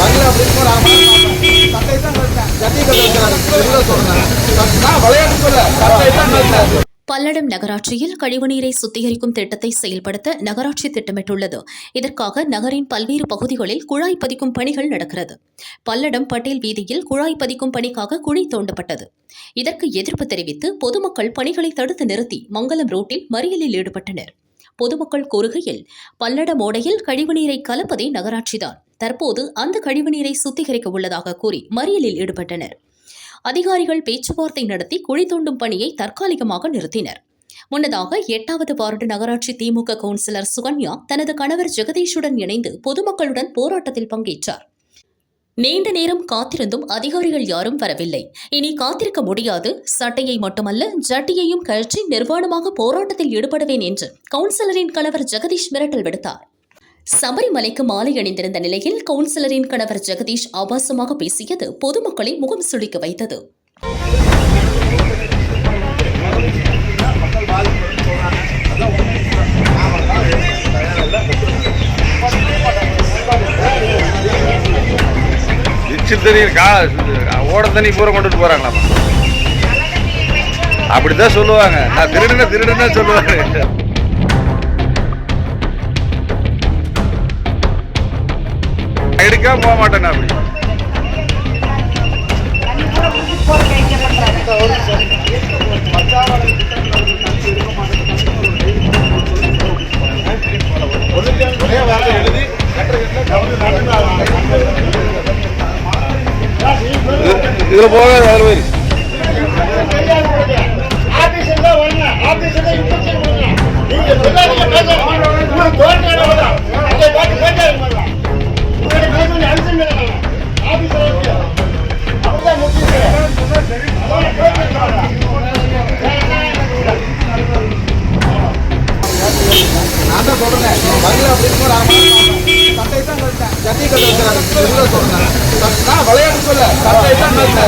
வரல அப்படின்னு சட்டை தான் கழிச்சேன் ஜட்டி கழிச்சாரு சொல்றேன் நான் விளையாட்டு சொல்ல சட்டை தான் கழிச்சேன் பல்லடம் நகராட்சியில் கழிவுநீரை சுத்திகரிக்கும் திட்டத்தை செயல்படுத்த நகராட்சி திட்டமிட்டுள்ளது. இதற்காக நகரின் பல்வேறு பகுதிகளில் குழாய் பதிக்கும் பணிகள் நடக்கிறது. பல்லடம் பட்டேல் வீதியில் குழாய் பதிக்கும் பணிக்காக குழி தோண்டப்பட்டது. இதற்கு எதிர்ப்பு தெரிவித்து பொதுமக்கள் பணிகளை தடுத்து நிறுத்தி மங்கலம் ரோட்டில் மறியலில் ஈடுபட்டனர். பொதுமக்கள் கூறுகையில் பல்லடம் ஓடையில் கழிவுநீரை கலப்பதே நகராட்சிதான். தற்போது அந்த கழிவுநீரை சுத்திகரிக்க உள்ளதாக கூறி மறியலில் ஈடுபட்டனர். அதிகாரிகள் பேச்சுவார்த்தை நடத்தி குழி தோண்டும் பணியை தற்காலிகமாக நிறுத்தினர். முன்னதாக எட்டாவது வார்டு நகராட்சி திமுக கவுன்சிலர் சுகன்யா தனது கணவர் ஜெகதீஷுடன் இணைந்து பொதுமக்களுடன் போராட்டத்தில் பங்கேற்றார். நீண்ட நேரம் காத்திருந்தும் அதிகாரிகள் யாரும் வரவில்லை. இனி காத்திருக்க முடியாது. சட்டையை மட்டுமல்ல ஜட்டியையும் கழற்றி நிர்வாணமாக போராட்டத்தில் ஈடுபடுவேன் என்று கவுன்சிலரின் கணவர் ஜெகதீஷ் மிரட்டல் விடுத்தார். சபரிமலைக்கு மாலை அணிந்திருந்த நிலையில் கவுன்சிலரின் கணவர் ஜெகதீஷ் ஆபாசமாக பேசியது பொதுமக்களை முகம் சுளிக்க வைத்தது. எச்சில் கா ஓட தண்ணி பூரா கொண்டுட்டு போறாங்களா அப்படிதான் சொல்லுவாங்க. நான் திருடுன திருடுன்னு சொல்லுவாங்க எடுக்காம போக மாட்டேன் நான் அப்படி. இது- இதுல போக வேற போயிரு நான் தான் சொல்றேன். வரல அப்படின்னு கூட சட்டை தான் கழிச்சேன் ஜட்டி நான் விளையாட்டு சொல்ல. சட்டை தான் ஜட்டி